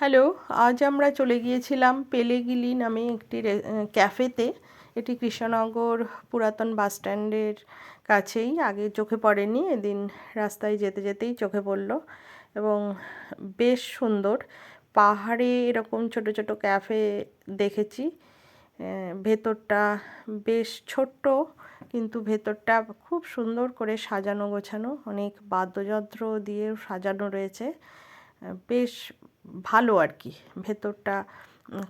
Hello, আজ আমরা চলে গিয়েছিলাম পেলেগিলি নামে একটি ক্যাফেতে। এটি কৃষ্ণনগর পুরাতন বাস স্ট্যান্ডের কাছেই, আগে চোখে পড়েনি, এদিন রাস্তায় যেতে যেতেই চোখে পড়ল এবং বেশ সুন্দর। পাহাড়ে এরকম ছোট ছোট ক্যাফে দেখেছি ভেতরটা বেশ ছোট্ট, কিন্তু ভেতরটা খুব সুন্দর করে সাজানো গোছানো, অনেক বাদ্যযন্ত্র দিয়ে সাজানো রয়েছে। বেশ ভালো আর কি। ভেতরটা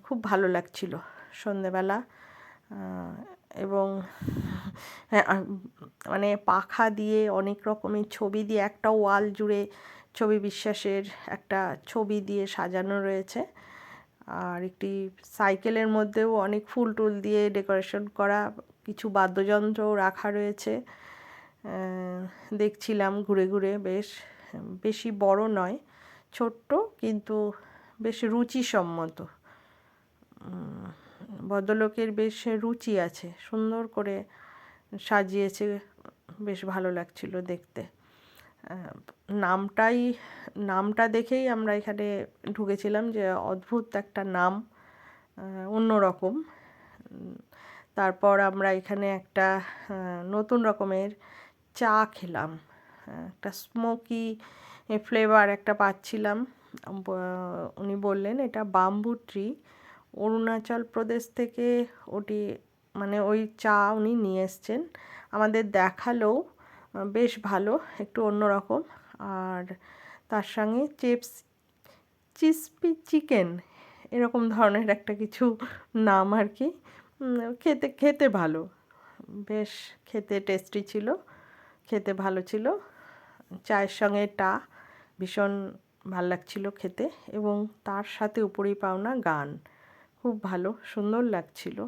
খুব ভালো লাগছিল সন্ধেবেলা। এবং হ্যাঁ, মানে পাখা দিয়ে অনেক রকমের ছবি দিয়ে একটা ওয়াল জুড়ে ছবি বিশ্বাসের একটা ছবি দিয়ে সাজানো রয়েছে। আর একটি সাইকেলের মধ্যেও অনেক ফুল টুল দিয়ে ডেকোরেশন করা কিছু বাদ্যযন্ত্র রাখা রয়েছে। দেখছিলাম ঘুরে ঘুরে বেশ বেশি বড় নয় ছোট্ট কিন্তু বেশ রুচিসম্মত। ভদ্রলোকের বেশ রুচি আছে। সুন্দর করে সাজিয়েছে, বেশ ভালো লাগছিল দেখতে। নামটাই, নামটা দেখেই আমরা এখানে ঢুকেছিলাম যে অদ্ভুত একটা নাম অন্যরকম। তারপর আমরা এখানে একটা নতুন রকমের চা খেলাম। একটা স্মোকি ফ্লেভার একটা পাচ্ছিলাম। উনি বললেন, এটা বাম্বু ট্রি অরুণাচল প্রদেশ থেকে ওটি মানে ওই চা উনি নিয়ে এসছেন। আমাদের দেখাল বেশ ভালো, একটু অন্যরকম। আর তার সঙ্গে চিপস চিসপি চিকেন এরকম ধরনের একটা কিছু নাম আর কি। খেতে খেতে ভালো। বেশ খেতে টেস্টি ছিল, খেতে ভালো ছিল। চায়ের সঙ্গে টা ভীষণ ভালো লাগছিল খেতে এবং তার সাথে উপরেই পাওনা গান। খুব ভালো সুন্দর লাগছিল।